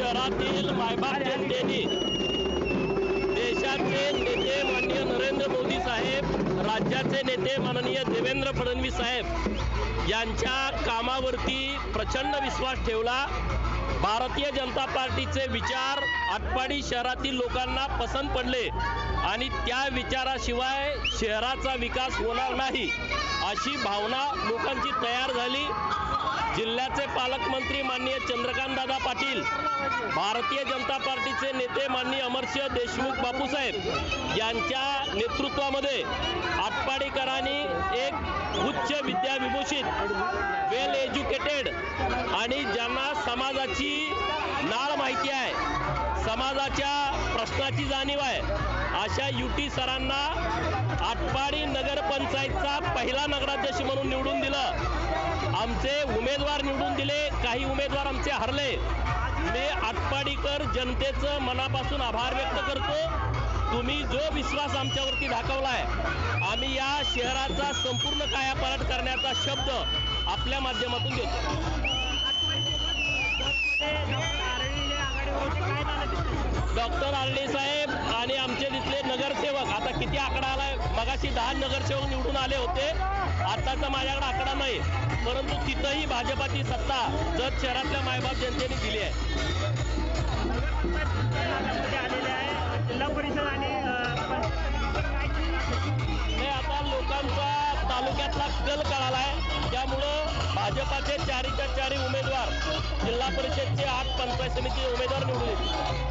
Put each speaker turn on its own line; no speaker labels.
मायबाप जनतेने देशाचे नेते माननीय नरेंद्र मोदी साहेब राज्याचे नेते माननीय देवेंद्र फडणवीस साहेब यांच्या कामावरती प्रचंड विश्वास ठेवला. भारतीय जनता पार्टीचे विचार आटपाडी शहरातील लोकांना पसंत पडले आणि त्या विचाराशिवाय शहराचा विकास होणार नाही अशी भावना लोकांची तयार झाली. जिल्ह्याचे पालकमंत्री माननीय चंद्रकांतदादा पाटील भारतीय जनता पार्टीचे नेते माननीय अमरसिंह देशमुख बापूसाहेब यांच्या नेतृत्वामध्ये आटपाडीकरांनी एक उच्च विद्याविभूषित वेल एज्युकेटेड आणि ज्यांना समाजाची नाळ माहिती आहे समाजाच्या प्रश्नाची जाणीव आहे अशा युटी सरांना आटपाडी नगरपंचायतचा पहिला नगराध्यक्ष म्हणून निवडून दिलं. आमचे उमेदवार निवडून दिले काही उमेदवार आमचे हरले. मी आटपाडीकर जनतेचं मनापासून आभार व्यक्त करतो. तुम्ही जो विश्वास आमच्यावरती दाखवलाय आम्ही या शहराचा संपूर्ण कायापालट करण्याचा शब्द आपल्या माध्यमातून देतो. डॉक्टर आर्डे साहेब आणि आमचे तिथले नगरसेवक आता किती आकडा आलाय? मगाशी दहा नगरसेवक निवडून आले होते. आताचा माझ्याकडे आकडा नाही. परंतु तिथंही भाजपाची सत्ता जत शहरातल्या मायबाप जनतेने दिली आहे.
जिल्हा परिषद आणि
हे आता लोकांचा तालुक्यातला कल कळालाय. त्यामुळं भाजपाचे चारीच्या चारी उमेदवार जिल्हा परिषदचे आठ पंचायत समिती उमेदवार निवडून येतील.